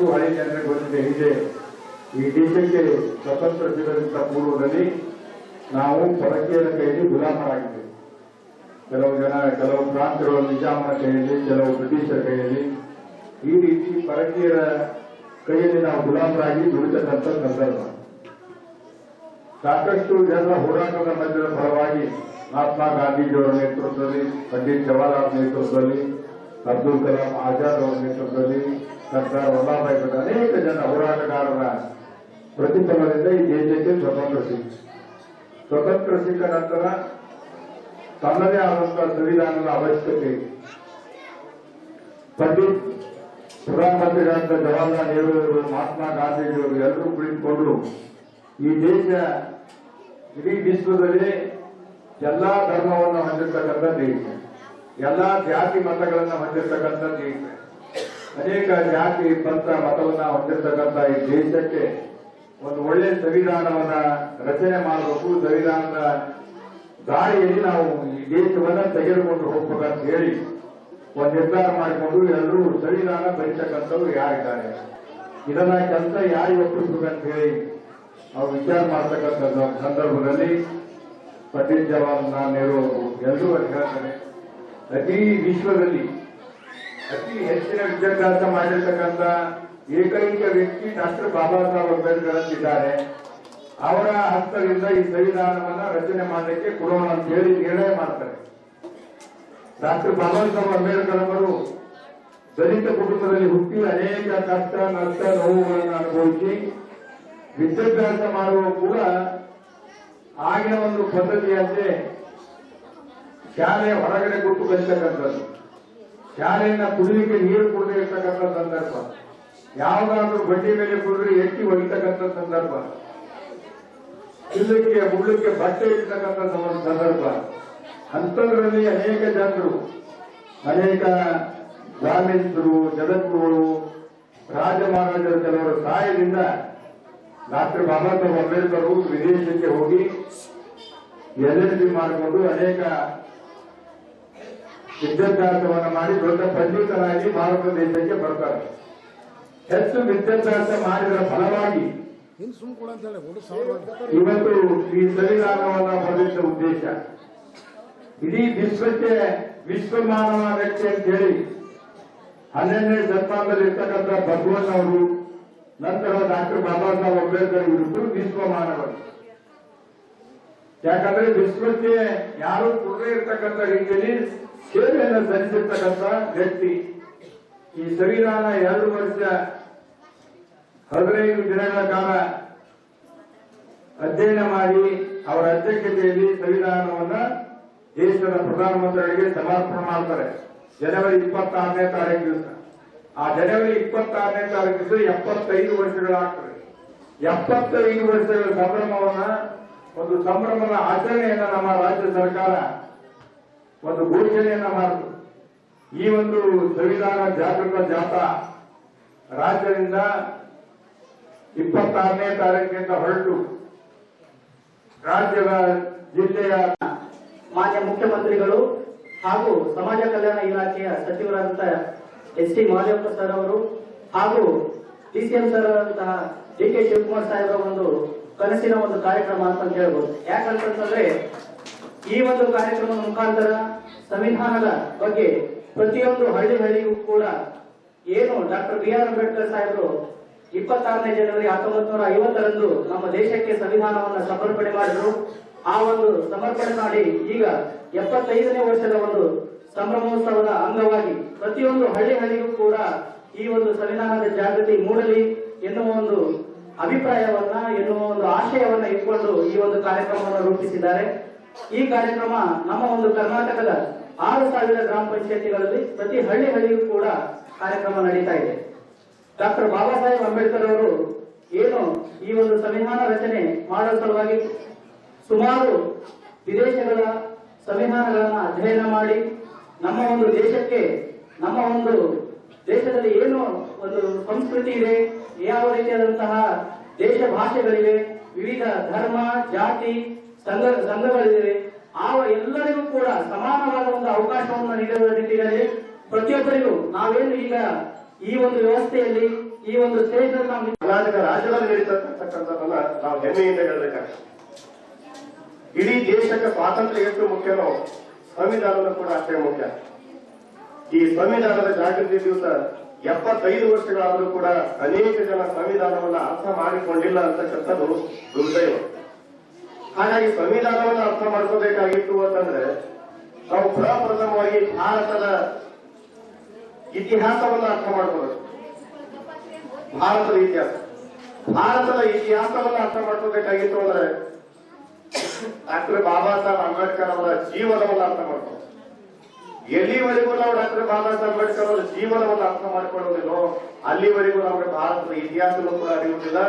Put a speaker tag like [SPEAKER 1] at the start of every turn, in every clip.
[SPEAKER 1] ಏನಂದ್ರೆ ಹಳೆ ಜನರಿಗೆ ಗೊತ್ತಿದೆ ಹಿಂದೆ ಈ ದೇಶಕ್ಕೆ ಸ್ವತಂತ್ರ ಸಿಗದಂತ ಪೂರ್ವದಲ್ಲಿ ನಾವು ಪರಕೀಯರ ಕೈಯಲ್ಲಿ ಗುಲಾಮರಾಗಿದ್ದೇವೆ ಕೆಲವು ಜನ, ಕೆಲವು ಪ್ರಾಂತ್ಯಗಳು ನಿಜಾಮನ ಕೈಯಲ್ಲಿ, ಕೆಲವು ಬ್ರಿಟಿಷರ ಕೈಯಲ್ಲಿ. ಈ ರೀತಿ ಪರಕೀಯರ ಕೈಯಲ್ಲಿ ನಾವು ಗುಲಾಮರಾಗಿ ದುಡಿತಕ್ಕಂಥ ಸಂದರ್ಭ. ಸಾಕಷ್ಟು ಜನರ ಹೋರಾಟದ ಮಧ್ಯದ ಪರವಾಗಿ ಮಹಾತ್ಮ ಗಾಂಧೀಜಿಯವರ ನೇತೃತ್ವದಲ್ಲಿ, ಪಂಡಿತ್ ಜವಾಹರ್ಲಾಲ್ ನೇತೃತ್ವದಲ್ಲಿ ಅಬ್ದುಲ್ ಕಲಾಂ ಆಜಾದ್ ಅವರ ನೇತೃತ್ವದಲ್ಲಿ ಸರ್ದಾರ್ ವಲ್ಲಭಾಯ್ ಪಟೇಲ್ ಅನೇಕ ಜನ ಹೋರಾಟಗಾರರ ಪ್ರತಿಫಲದಿಂದ ಈ ದೇಶಕ್ಕೆ ಸ್ವತಂತ್ರ ಸಿಕ್ಕಿತು. ಸ್ವತಂತ್ರ ಸಿಕ್ಕ ನಂತರ ತನ್ನದೇ ಆದಂತಹ ಸಂವಿಧಾನದ ಅವಶ್ಯಕತೆ, ಪಂಡಿತ್ ಪ್ರಧಾನಮಂತ್ರಿಗಳಾದ ಜವಾಹರ್ಲಾಲ್ ನೆಹರು ಅವರು, ಮಹಾತ್ಮ ಗಾಂಧೀಜಿಯವರು ಎಲ್ಲರೂ ಕುಳಿತುಕೊಂಡು ಈ ದೇಶ ಇಡೀ ವಿಶ್ವದಲ್ಲಿ ಎಲ್ಲಾ ಧರ್ಮವನ್ನು ಹೊಂದಿರತಕ್ಕಂಥ ದೇಶ. ಎಲ್ಲಾ ಜಾತಿ ಮತಗಳನ್ನ ಹೊಂದಿರತಕ್ಕಂಥ ದೇಶ ಅನೇಕ ಜಾತಿ ಪಂಥ ಮತವನ್ನ ಹೊಂದಿರತಕ್ಕಂಥ ಈ ದೇಶಕ್ಕೆ ಒಂದು ಒಳ್ಳೆ ಸಂವಿಧಾನವನ್ನ ರಚನೆ ಮಾಡಬೇಕು. ಸಂವಿಧಾನದ ದಾರಿಯಲ್ಲಿ ನಾವು ಈ ದೇಶವನ್ನ ತೆಗೆದುಕೊಂಡು ಹೋಗ್ಬೇಕಂತ ಹೇಳಿ ಒಂದು ನಿರ್ಧಾರ ಮಾಡಿಕೊಂಡು ಎಲ್ಲರೂ ಸಂವಿಧಾನ ಬರೀತಕ್ಕಂಥವ್ರು ಯಾರಿದ್ದಾರೆ? ಇದನ್ನ ಕೆಲಸ ಯಾರಿಗೆ ಒಪ್ಪಿಸ್ಬೇಕಂತ ಹೇಳಿ ಅವ್ರು ವಿಚಾರ ಮಾಡ್ತಕ್ಕಂಥ ಸಂದರ್ಭದಲ್ಲಿ ಪಂಡಿತ್ ಜವಾಹರ್ಲಾಲ್ ನೆಹರು ಎಲ್ಲರೂ ಹೇಳ್ತಾರೆ. ಅತಿ ವಿಶ್ವದಲ್ಲಿ, ಅತಿ ಹೆಚ್ಚಿನ ವಿದ್ಯಾಭ್ಯಾಸ ಮಾಡಿರ್ತಕ್ಕಂಥ ಏಕೈಕ ವ್ಯಕ್ತಿ ಡಾಕ್ಟರ್ ಬಾಬಾ ಸಾಹೇಬ್ ಅಂಬೇಡ್ಕರ್ ಅಂತಿದ್ದಾರೆ ಅವರ ಹಸ್ತದಿಂದ ಈ ಸಂವಿಧಾನವನ್ನ ರಚನೆ ಮಾಡಲಿಕ್ಕೆ ಕೊಡೋಣ ಅಂತ ಹೇಳಿ ನಿರ್ಣಯ ಮಾಡ್ತಾರೆ. ಡಾಕ್ಟರ್ ಬಾಬಾ ಸಾಹೇಬ್ ಅಂಬೇಡ್ಕರ್ ಅವರು ದಲಿತ ಕುಟುಂಬದಲ್ಲಿ ಹುಟ್ಟಿ ಅನೇಕ ಕಷ್ಟ, ನಷ್ಟ, ನೋವುಗಳನ್ನು ಅನುಭವಿಸಿ ವಿದ್ಯಾಭ್ಯಾಸ ಮಾಡುವ ಕೂಡ ಆಗಿನ ಒಂದು ಪದ್ಧತಿಯಂತೆ ಶಾಲೆಯ ಹೊರಗಡೆ ಕೊಟ್ಟು ಕಲಿತಕ್ಕಂಥದ್ದು ಶಾಲೆಯನ್ನ ಕುಡಿಲಿಕ್ಕೆ ನೀರು ಕೊಡದೆ ಇರ್ತಕ್ಕಂಥ ಸಂದರ್ಭ. ಯಾವ್ದಾದ್ರೂ ಬಡ್ಡಿ ಮೇಲೆ ಕುಡಿದ್ರೆ ಎತ್ತಿ ಹೊಡಿತಕ್ಕಂಥ ಸಂದರ್ಭ. ಇಲ್ಲಕ್ಕೆ ಮುಳ್ಳಕ್ಕೆ ಬಟ್ಟೆ ಇರ್ತಕ್ಕಂಥ ಸಂದರ್ಭ. ಅಂಥದ್ರಲ್ಲಿ ಅನೇಕ ಜನರು, ಅನೇಕ ಗ್ರಾಮೀಣರು ರಾಜ ಮಹಾರಾಜರ ಕೆಲವರ ಸಹಾಯದಿಂದ ಡಾಕ್ಟರ್ ಬಾಬಾ ಸಾಹೇಬ್ ಅಂಬೇಡ್ಕರ್ ವಿದೇಶಕ್ಕೆ ಹೋಗಿ ಎಲ್ ಎಲ್ ಮಾಡಿಕೊಂಡು ಅನೇಕ ವಿದ್ಯಾಭ್ಯಾಸವನ್ನು ಮಾಡಿ ದೊಡ್ಡ ಪಂಡಿತರಾಗಿ ಭಾರತ ದೇಶಕ್ಕೆ ಬರ್ತಾರೆ. ಹೆಚ್ಚು ವಿದ್ಯಾಭ್ಯಾಸ ಮಾಡಿದ ಫಲವಾಗಿ ಇವತ್ತು ಈ ಸಂವಿಧಾನವನ್ನು ಬರೆದಿದ್ದ ಉದ್ದೇಶ. ಇಡೀ ವಿಶ್ವಕ್ಕೆ ವಿಶ್ವಮಾನವ ವ್ಯಕ್ತಿ ಅಂತ ಹೇಳಿ ಹನ್ನೆರಡನೇ ಶತಮಾನದಲ್ಲಿ ಇರ್ತಕ್ಕಂಥ ಭಗವನ್ ಅವರು ನಂತರ ಡಾಕ್ಟರ್ ಬಾಬಾ ಸಾಹೇಬ್ ಅಂಬೇಡ್ಕರ್ ಇವರಿಬ್ಬರು ವಿಶ್ವಮಾನವರು. ಯಾಕಂದ್ರೆ ವಿಶ್ವಕ್ಕೆ ಯಾರು ಕೊಡದೇ ಇರ್ತಕ್ಕಂಥ ರೀತಿಯಲ್ಲಿ ಸೇವೆಯನ್ನು ಧರಿಸಿರ್ತಕ್ಕಂಥ ವ್ಯಕ್ತಿ ಈ ಸಂವಿಧಾನ ಎರಡು ವರ್ಷ ಹದಿನೈದು ದಿನಗಳ ಕಾಲ ಅಧ್ಯಯನ ಮಾಡಿ ಅವರ ಅಧ್ಯಕ್ಷತೆಯಲ್ಲಿ ಸಂವಿಧಾನವನ್ನ ದೇಶದ ಪ್ರಧಾನಮಂತ್ರಿಗಳಿಗೆ ಸಮರ್ಪಣೆ ಮಾಡ್ತಾರೆ. ಜನವರಿ ಇಪ್ಪತ್ತಾರನೇ ತಾರೀಕು ದಿವಸ. ಆ ಜನವರಿ ಇಪ್ಪತ್ತಾರನೇ ತಾರೀಕು ದಿವಸ ಎಪ್ಪತ್ತೈದು ವರ್ಷಗಳಾಗ್ತದೆ ಎಪ್ಪತ್ತೈದು ವರ್ಷಗಳ ಸಂಭ್ರಮವನ್ನ, ಒಂದು ಸಂಭ್ರಮದ ಆಚರಣೆಯನ್ನ ನಮ್ಮ ರಾಜ್ಯ ಸರ್ಕಾರ ಒಂದು ಘೋಷಣೆಯನ್ನ ಮಾಡಿತು. ಈ ಒಂದು ಸಂವಿಧಾನ ಜಾಗೃತ ಜಾಥಾ ರಾಜ್ಯದಿಂದ ಇಪ್ಪತ್ತಾರನೇ ತಾರೀಕಿನಿಂದ ಹೊರಟು. ರಾಜ್ಯದ ಜಿಲ್ಲೆಯ
[SPEAKER 2] ಮಾನ್ಯ ಮುಖ್ಯಮಂತ್ರಿಗಳು ಹಾಗೂ ಸಮಾಜ ಕಲ್ಯಾಣ ಇಲಾಖೆಯ ಸಚಿವರಾದಂತಹ ಎಸ್ ಟಿ ಮಹದೇವಪ್ಪ ಸರ್ ಅವರು ಹಾಗೂ ಡಿಸಿಎಂ ಸರ್ ಆದಂತಹ ಡಿ ಕೆ ಶಿವಕುಮಾರ್ ಸಾಹೇಬರ ಒಂದು ಕನಸಿನ ಒಂದು ಕಾರ್ಯಕ್ರಮ ಅಂತ ಹೇಳ್ಬೋದು. ಯಾಕಂತಂದ್ರೆ ಈ ಒಂದು ಕಾರ್ಯಕ್ರಮದ ಮುಖಾಂತರ ಸಂವಿಧಾನದ ಬಗ್ಗೆ ಪ್ರತಿಯೊಂದು ಹಳ್ಳಿ ಹಳ್ಳಿಗೂ ಕೂಡ ಏನು ಡಾಕ್ಟರ್ ಬಿ ಆರ್ ಅಂಬೇಡ್ಕರ್ ಸಾಹೇಬರು ಇಪ್ಪತ್ತಾರನೇ ಜನವರಿ ಹತ್ತೊಂಬತ್ತು ನೂರ ಐವತ್ತರಂದು ನಮ್ಮ ದೇಶಕ್ಕೆ ಸಂವಿಧಾನವನ್ನು ಸಮರ್ಪಣೆ ಮಾಡಿದ್ರು. ಆ ಒಂದು ಸಮರ್ಪಣೆ ಮಾಡಿ ಈಗ ಎಪ್ಪತ್ತೈದನೇ ವರ್ಷದ ಒಂದು ಸಂಭ್ರಮೋತ್ಸವದ ಅಂಗವಾಗಿ ಪ್ರತಿಯೊಂದು ಹಳ್ಳಿ ಹಳ್ಳಿಗೂ ಕೂಡ ಈ ಒಂದು ಸಂವಿಧಾನದ ಜಾಗೃತಿ ಮೂಡಲಿ ಎನ್ನುವ ಒಂದು ಅಭಿಪ್ರಾಯವನ್ನ, ಎನ್ನುವ ಒಂದು ಆಶಯವನ್ನ ಇಟ್ಕೊಂಡು ಈ ಒಂದು ಕಾರ್ಯಕ್ರಮವನ್ನು ರೂಪಿಸಿದ್ದಾರೆ. ಈ ಕಾರ್ಯಕ್ರಮ ನಮ್ಮ ಒಂದು ಕರ್ನಾಟಕದ ಆರು ಸಾವಿರ ಗ್ರಾಮ ಪಂಚಾಯತಿಗಳಲ್ಲಿ ಪ್ರತಿ ಹಳ್ಳಿ ಹಳ್ಳಿಗೂ ಕೂಡ ಕಾರ್ಯಕ್ರಮ ನಡೀತಾ ಇದೆ. ಡಾಕ್ಟರ್ ಬಾಬಾ ಸಾಹೇಬ್ ಅಂಬೇಡ್ಕರ್ ಅವರು ಏನು ಈ ಒಂದು ಸಂವಿಧಾನ ರಚನೆ ಮಾಡುವ ಸಲುವಾಗಿ ಸುಮಾರು ವಿದೇಶಗಳ ಸಂವಿಧಾನಗಳನ್ನ ಅಧ್ಯಯನ ಮಾಡಿ ನಮ್ಮ ಒಂದು ದೇಶಕ್ಕೆ, ನಮ್ಮ ಒಂದು ದೇಶದಲ್ಲಿ ಏನು ಒಂದು ಸಂಸ್ಕೃತಿ ಇದೆ, ಯಾವ ರೀತಿಯಾದಂತಹ ದೇಶ ಭಾಷೆಗಳಿವೆ, ವಿವಿಧ ಧರ್ಮ, ಜಾತಿ ಸಂಘಗಳಿವೆ. ಆ ಎಲ್ಲರಿಗೂ ಕೂಡ ಸಮಾನವಾದ ಒಂದು ಅವಕಾಶವನ್ನು ನೀಡುವ ನಿಟ್ಟಿನಲ್ಲಿ ಪ್ರತಿಯೊಬ್ಬರಿಗೂ ನಾವೇನು ಈಗ ಈ ಒಂದು ವ್ಯವಸ್ಥೆಯಲ್ಲಿ, ಈ ಒಂದು ಸ್ಟೇಜ್ ನಾವು
[SPEAKER 3] ಕರ್ನಾಟಕ ರಾಜ್ಯದಲ್ಲಿ ನಡೀತಕ್ಕಂಥದ್ದನ್ನ ನಾವು ಹೆಮ್ಮೆಯಿಂದ ಹೇಳಬೇಕಾಗ್ತದೆ. ಇಡೀ ದೇಶಕ್ಕೆ ಸ್ವಾತಂತ್ರ್ಯ ಎಷ್ಟು ಮುಖ್ಯನೋ ಸಂವಿಧಾನದ ಕೂಡ ಅಷ್ಟೇ ಮುಖ್ಯ. ಈ ಸಂವಿಧಾನದ ಜಾಗೃತಿ ದಿವಸ ಎಪ್ಪತ್ತೈದು ವರ್ಷಗಳಾದರೂ ಕೂಡ ಅನೇಕ ಜನ ಸಂವಿಧಾನವನ್ನ ಅರ್ಥ ಮಾಡಿಕೊಂಡಿಲ್ಲ ಅಂತಕ್ಕಂಥದ್ದು ದುರ್ದೈವ. ಹಾಗಾಗಿ ಸಂವಿಧಾನವನ್ನ ಅರ್ಥ ಮಾಡ್ಕೋಬೇಕಾಗಿತ್ತು ಅಂತಂದ್ರೆ, ನಾವು ಪ್ರಪ್ರಥಮವಾಗಿ ಭಾರತದ ಇತಿಹಾಸವನ್ನ ಅರ್ಥ ಮಾಡ್ಕೋಬೇಕು ಭಾರತದ ಇತಿಹಾಸ. ಭಾರತದ ಇತಿಹಾಸವನ್ನ ಅರ್ಥ ಮಾಡ್ಕೋಬೇಕಾಗಿತ್ತು ಅಂದ್ರೆ, ಡಾಕ್ಟರ್ ಬಾಬಾ ಸಾಹೇಬ್ ಅಂಬೇಡ್ಕರ್ ಅವರ ಜೀವನವನ್ನ ಅರ್ಥ ಮಾಡ್ಕೊಂಡು ಎಲ್ಲಿವರೆಗೂ ನಾವು ಡಾಕ್ಟರ್ ಬಾಬಾ ಸಾಹೇಬ್ ಅಂಬೇಡ್ಕರ್ ಅವರ ಜೀವನವನ್ನು ಅರ್ಥ ಮಾಡ್ಕೊಳ್ಳೋದಿಲ್ಲೋ ಅಲ್ಲಿವರೆಗೂ ನಮಗೆ ಭಾರತದ ಇತಿಹಾಸವನ್ನು ಕೂಡ ಅರಿಯುವುದಿಲ್ಲ.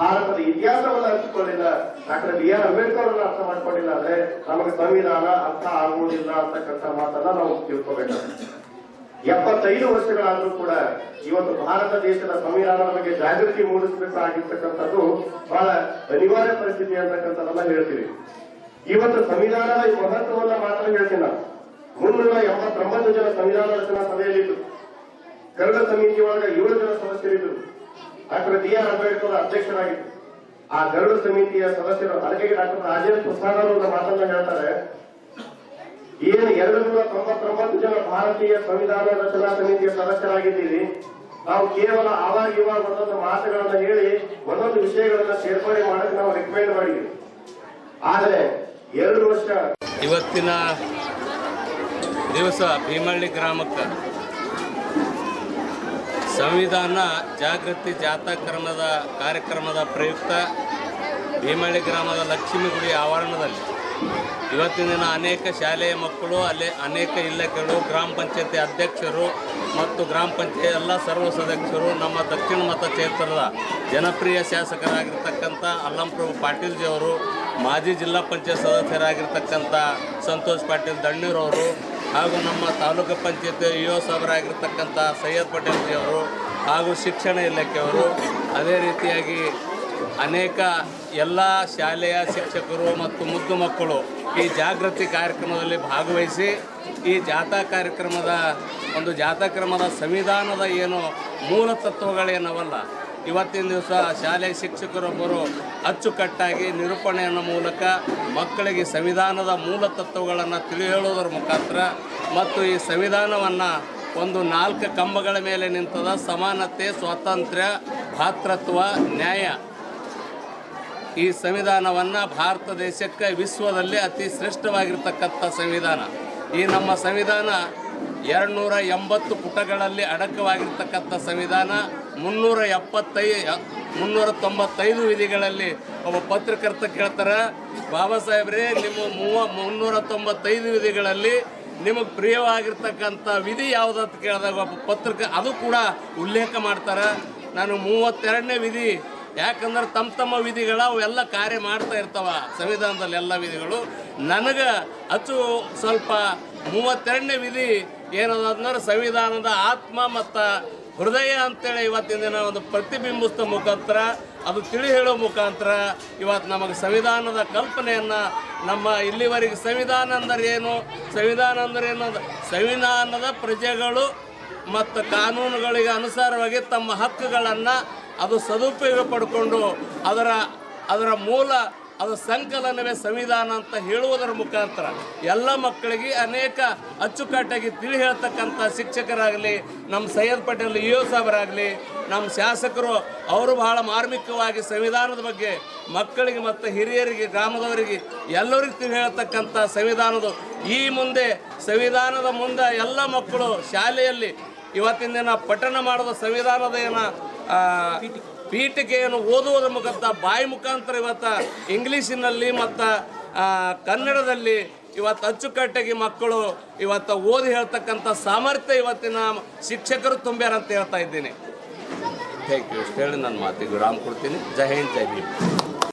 [SPEAKER 3] ಭಾರತದ ಇತಿಹಾಸವನ್ನ ಅರ್ಥಕೊಳ್ಳಿಲ್ಲ ಡಾಕ್ಟರ್ ಬಿ ಆರ್ ಅಂಬೇಡ್ಕರ್ ಅವರನ್ನು ಅರ್ಥ ಮಾಡ್ಕೊಂಡಿಲ್ಲ ಅಂದ್ರೆ ನಮಗೆ ಸಂವಿಧಾನ ಅರ್ಥ ಆಗುವುದಿಲ್ಲ ಅಂತಕ್ಕಂಥ ಮಾತನ್ನ ನಾವು ತಿಳ್ಕೋಬೇಕಾಗುತ್ತೆ. ಎಪ್ಪತ್ತೈದು ವರ್ಷಗಳಾದ್ರೂ ಕೂಡ ಇವತ್ತು ಭಾರತ ದೇಶದ ಸಂವಿಧಾನದ ಬಗ್ಗೆ ಜಾಗೃತಿ ಮೂಡಿಸಬೇಕಾಗಿರ್ತಕ್ಕಂಥದ್ದು ಬಹಳ ಅನಿವಾರ್ಯ ಪರಿಸ್ಥಿತಿ ಅಂತಕ್ಕಂಥದ್ದನ್ನ ಹೇಳ್ತೀವಿ. ಇವತ್ತು ಸಂವಿಧಾನದ ಮಹತ್ವವನ್ನ ಮಾತ್ರ ಹೇಳ್ತೀನಿ ಮುನ್ನೂರ ಎಂಬತ್ತೊಂಬತ್ತು ಜನ ಸಂವಿಧಾನ ರಚನಾ ಸಭೆಯಲ್ಲಿದ್ದು ಕರಡ ಸಮಿತಿ ಒಳಗ ಏಳು ಜನ ಸದಸ್ಯರಿದ್ದರು. ಡಾಕ್ಟರ್ ಬಿ ಆರ್ ಅಂಬೇಡ್ಕರ್ ಅಧ್ಯಕ್ಷರಾಗಿದ್ದರು. ಆ ಗರುಡ ಸಮಿತಿಯ ಸದಸ್ಯರು ಅದಕ್ಕೆ ಡಾಕ್ಟರ್ ರಾಜೇಂದ್ರ ಪ್ರಸಾದ್ ಅವರು ಮಾತನ್ನ ಹೇಳ್ತಾರೆ. ಏನು ಎರಡು ನೂರ ತೊಂಬತ್ತೊಂಬತ್ತು ಜನ ಭಾರತೀಯ ಸಂವಿಧಾನ ರಚನಾ ಸಮಿತಿಯ ಸದಸ್ಯರಾಗಿದ್ದೀರಿ. ನಾವು ಕೇವಲ ಆವಾಗ ಇವಾಗ ಒಂದೊಂದು ಮಾತುಗಳನ್ನ ಹೇಳಿ ಒಂದೊಂದು ವಿಷಯಗಳನ್ನ ಸೇರ್ಪಡೆ ಮಾಡಕ್ಕೆ ನಾವು ರಿಕಮೆಂಡ್ ಮಾಡಿದ್ವಿ ಆದ್ರೆ ಎರಡು ವರ್ಷ
[SPEAKER 4] ಇವತ್ತಿನ ದಿವಸ ಭೀಮಳ್ಳಿ ಗ್ರಾಮಕ್ಕೆ. ಸಂವಿಧಾನ ಜಾಗೃತಿ ಜಾಥಾ ಕ್ರಮದ ಕಾರ್ಯಕ್ರಮದ ಪ್ರಯುಕ್ತ ಭೀಮಳ್ಳಿ ಗ್ರಾಮದ ಲಕ್ಷ್ಮೀ ಗುಡಿ ಆವರಣದಲ್ಲಿ. ಇವತ್ತಿನ ದಿನ ಅನೇಕ ಶಾಲೆಯ ಮಕ್ಕಳು ಅಲ್ಲೇ ಅನೇಕ ಇಲಾಖೆಗಳು, ಗ್ರಾಮ ಪಂಚಾಯತಿ ಅಧ್ಯಕ್ಷರು ಮತ್ತು ಗ್ರಾಮ ಪಂಚಾಯತ್ ಎಲ್ಲ ಸರ್ವ ಸದಸ್ಯರು ನಮ್ಮ ದಕ್ಷಿಣ ಮತ ಕ್ಷೇತ್ರದ ಜನಪ್ರಿಯ ಶಾಸಕರಾಗಿರ್ತಕ್ಕಂಥ ಅಲ್ಲಂಪ್ರಭು ಪಾಟೀಲ್ಜಿಯವರು, ಮಾಜಿ ಜಿಲ್ಲಾ ಪಂಚಾಯತ್ ಸದಸ್ಯರಾಗಿರ್ತಕ್ಕಂಥ ಸಂತೋಷ್ ಪಾಟೀಲ್ ದಣ್ಣೂರವರು ಹಾಗೂ ನಮ್ಮ ತಾಲೂಕು ಪಂಚಾಯತ್ ಯು ಸಾಬರಾಗಿರ್ತಕ್ಕಂಥ ಸೈಯದ್ ಪಟೇಲ್ ಜಿಯವರು ಹಾಗೂ ಶಿಕ್ಷಣ ಇಲಾಖೆಯವರು ಅದೇ ರೀತಿಯಾಗಿ ಅನೇಕ ಎಲ್ಲ ಶಾಲೆಯ ಶಿಕ್ಷಕರು ಮತ್ತು ಮುದ್ದು ಮಕ್ಕಳು ಈ ಜಾಗೃತಿ ಕಾರ್ಯಕ್ರಮದಲ್ಲಿ ಭಾಗವಹಿಸಿ ಈ ಜಾಥಾ ಕಾರ್ಯಕ್ರಮದ ಒಂದು ಜಾಥಾ ಕ್ರಮದ ಸಂವಿಧಾನದ ಏನು ಮೂಲ ತತ್ವಗಳೇನವಲ್ಲ ಇವತ್ತಿನ ದಿವಸ ಶಾಲೆ ಶಿಕ್ಷಕರೊಬ್ಬರು ಅಚ್ಚುಕಟ್ಟಾಗಿ ನಿರೂಪಣೆಯ ಮೂಲಕ ಮಕ್ಕಳಿಗೆ ಸಂವಿಧಾನದ ಮೂಲ ತತ್ವಗಳನ್ನು ತಿಳಿ ಹೇಳುವುದರ ಮುಖಾಂತರ ಮತ್ತು ಈ ಸಂವಿಧಾನವನ್ನು ಒಂದು ನಾಲ್ಕು ಕಂಬಗಳ ಮೇಲೆ ನಿಂತದ ಸಮಾನತೆ, ಸ್ವಾತಂತ್ರ್ಯ, ಭಾತೃತ್ವ, ನ್ಯಾಯ. ಈ ಸಂವಿಧಾನವನ್ನು ಭಾರತ ದೇಶಕ್ಕೆ ವಿಶ್ವದಲ್ಲಿ ಅತಿ ಶ್ರೇಷ್ಠವಾಗಿರ್ತಕ್ಕಂಥ ಸಂವಿಧಾನ. ಈ ನಮ್ಮ ಸಂವಿಧಾನ ಎರಡು ನೂರ ಎಂಬತ್ತು ಪುಟಗಳಲ್ಲಿ ಅಡಕವಾಗಿರ್ತಕ್ಕಂಥ ಸಂವಿಧಾನ. ಮುನ್ನೂರ ಎಪ್ಪತ್ತೈ ಮುನ್ನೂರ ತೊಂಬತ್ತೈದು ವಿಧಿಗಳಲ್ಲಿ ಒಬ್ಬ ಪತ್ರಕರ್ತ ಕೇಳ್ತಾರೆ, ಬಾಬಾ ಸಾಹೇಬ್ರೇ, ನಿಮ್ಮ ಮೂವ ಮುನ್ನೂರ ತೊಂಬತ್ತೈದು ವಿಧಿಗಳಲ್ಲಿ ನಿಮಗೆ ಪ್ರಿಯವಾಗಿರ್ತಕ್ಕಂಥ ವಿಧಿ ಯಾವುದಂತ ಕೇಳಿದಾಗ ಒಬ್ಬ ಪತ್ರಕ, ಅದು ಕೂಡ ಉಲ್ಲೇಖ ಮಾಡ್ತಾರೆ. ನಾನು ಮೂವತ್ತೆರಡನೇ ವಿಧಿ, ಯಾಕಂದ್ರೆ ತಮ್ಮ ತಮ್ಮ ವಿಧಿಗಳ ಅವೆಲ್ಲ ಕಾರ್ಯ ಮಾಡ್ತಾ ಇರ್ತಾವ ಸಂವಿಧಾನದಲ್ಲಿ ಎಲ್ಲ ವಿಧಿಗಳು. ನನಗೆ ಅಚ್ಚು ಸ್ವಲ್ಪ ಮೂವತ್ತೆರಡನೇ ವಿಧಿ ಏನದ ಸಂವಿಧಾನದ ಆತ್ಮ ಮತ್ತು ಹೃದಯ ಅಂತೇಳಿ ಇವತ್ತಿನ ದಿನ ಒಂದು ಪ್ರತಿಬಿಂಬಿಸಿದ ಮುಖಾಂತರ, ಅದು ತಿಳಿ ಹೇಳೋ ಮುಖಾಂತರ ಇವತ್ತು ನಮಗೆ ಸಂವಿಧಾನದ ಕಲ್ಪನೆಯನ್ನು ನಮ್ಮ ಇಲ್ಲಿವರೆಗೆ ಸಂವಿಧಾನ ಅಂದರೆ ಏನು? ಸಂವಿಧಾನ ಅಂದರೆ ಏನು? ಸಂವಿಧಾನದ ಪ್ರಜೆಗಳು ಮತ್ತು ಕಾನೂನುಗಳಿಗೆ ಅನುಸಾರವಾಗಿ ತಮ್ಮ ಹಕ್ಕುಗಳನ್ನು ಅದು ಸದುಪಯೋಗ ಪಡ್ಕೊಂಡು ಅದರ ಅದರ ಮೂಲ ಅದು ಸಂಕಲನವೇ ಸಂವಿಧಾನ ಅಂತ ಹೇಳುವುದರ ಮುಖಾಂತರ ಎಲ್ಲ ಮಕ್ಕಳಿಗೆ ಅನೇಕ ಅಚ್ಚುಕಟ್ಟಾಗಿ ತಿಳಿ ಹೇಳ್ತಕ್ಕಂಥ ಶಿಕ್ಷಕರಾಗಲಿ, ನಮ್ಮ ಸೈಯದ್ ಪಟೇಲ್ ಯು ಸಾಹೇಬರಾಗಲಿ ನಮ್ಮ ಶಾಸಕರು, ಅವರು ಬಹಳ ಮಾರ್ಮಿಕವಾಗಿ ಸಂವಿಧಾನದ ಬಗ್ಗೆ ಮಕ್ಕಳಿಗೆ ಮತ್ತು ಹಿರಿಯರಿಗೆ, ಗ್ರಾಮದವರಿಗೆ ಎಲ್ಲರಿಗೂ ತಿಳಿ ಹೇಳ್ತಕ್ಕಂಥ ಸಂವಿಧಾನದ. ಈ ಮುಂದೆ, ಸಂವಿಧಾನದ ಮುಂದೆ ಎಲ್ಲ ಮಕ್ಕಳು ಶಾಲೆಯಲ್ಲಿ ಇವತ್ತಿನ ದಿನ ಪಠಣ ಮಾಡಿದ ಸಂವಿಧಾನದ ಏನ ಪೀಠಿಕೆಯನ್ನು ಓದುವುದರ ಮುಖಾಂತರ ಬಾಯಿ ಮುಖಾಂತರ ಇವತ್ತು ಇಂಗ್ಲೀಷಿನಲ್ಲಿ ಮತ್ತು ಕನ್ನಡದಲ್ಲಿ ಇವತ್ತು ಅಚ್ಚುಕಟ್ಟಾಗಿ ಮಕ್ಕಳು ಇವತ್ತು ಓದಿ ಹೇಳ್ತಕ್ಕಂಥ ಸಾಮರ್ಥ್ಯ ಇವತ್ತಿನ ಶಿಕ್ಷಕರು ತುಂಬ್ಯಾರ ಅಂತ ಹೇಳ್ತಾ ಇದ್ದೀನಿ. ಥ್ಯಾಂಕ್ ಯು ಇಷ್ಟು ಹೇಳಿ ನನ್ನ ಮಾತಿಗೆ ವಿರಾಮ್ ಕೊಡ್ತೀನಿ. ಜೈ ಹಿಂದ್, ಜೈ ಭೀಮ್.